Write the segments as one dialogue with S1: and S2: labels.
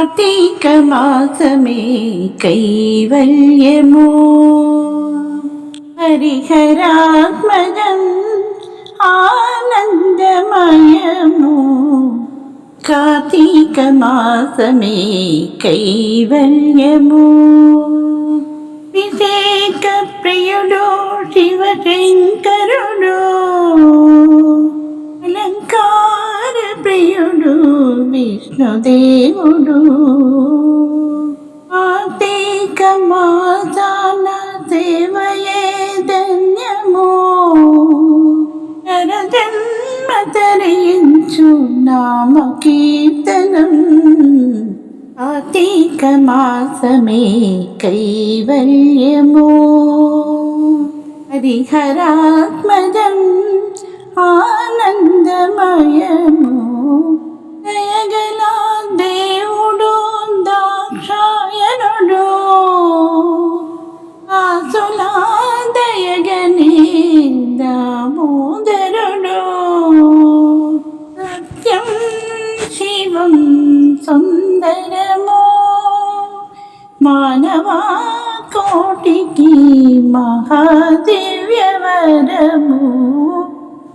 S1: కార్తీక మాసమే కైవల్యము హరిహరాత్మజం ఆనందమయము కార్తీక మాసమే కైవల్యము వివేక ప్రియుడు కృష్ణదేవుడు కార్తీక మాసాన సేవయే ధన్యము. నరజన్మ తరయించు నామ కీర్తనం. కార్తీక మాసమే కైవల్యము. హరిహరాత్మజం ఆనందమయము. దయగల శివం సుందరము మానవా కోటికి మహాదివ్యవరము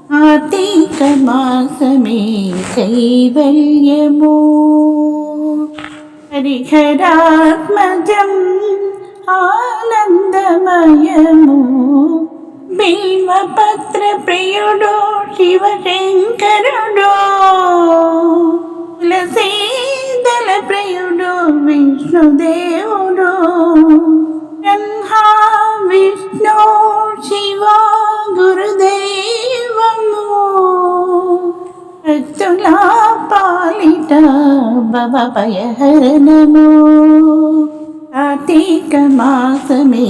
S1: కార్తీక మాసమే కైవల్యము హరిహరాత్మజం ఆనందమయము బిల్వపత్ర విష్ణుదేవుడు బ్రహ్మ విష్ణు శివ గురుదేవము. భక్తుల పాలిట భవభయహరణము కార్తీక మాసమే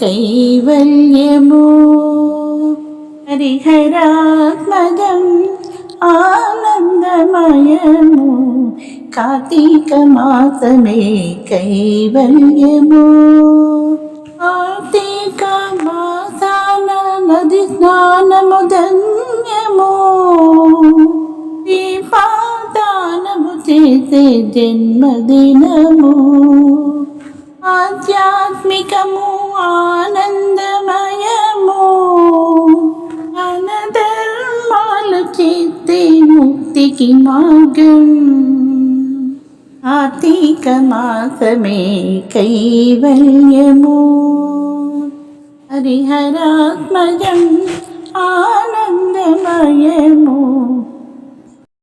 S1: కైవల్యము. హరిహరాత్మజం ఆనందమయము. కార్తీక మాసమే కైవల్యము. కార్తీక మాసాన నది స్నానము ధన్యము. దీపాదానము చేసే జన్మదినము. ఆధ్యాత్మికము ఆనందమయము. అనధర్మాలు చేస్తే ముక్తికి మార్గం. కార్తీక మాసమే కైవల్యము. హరిహరాత్మజం ఆనందమయము.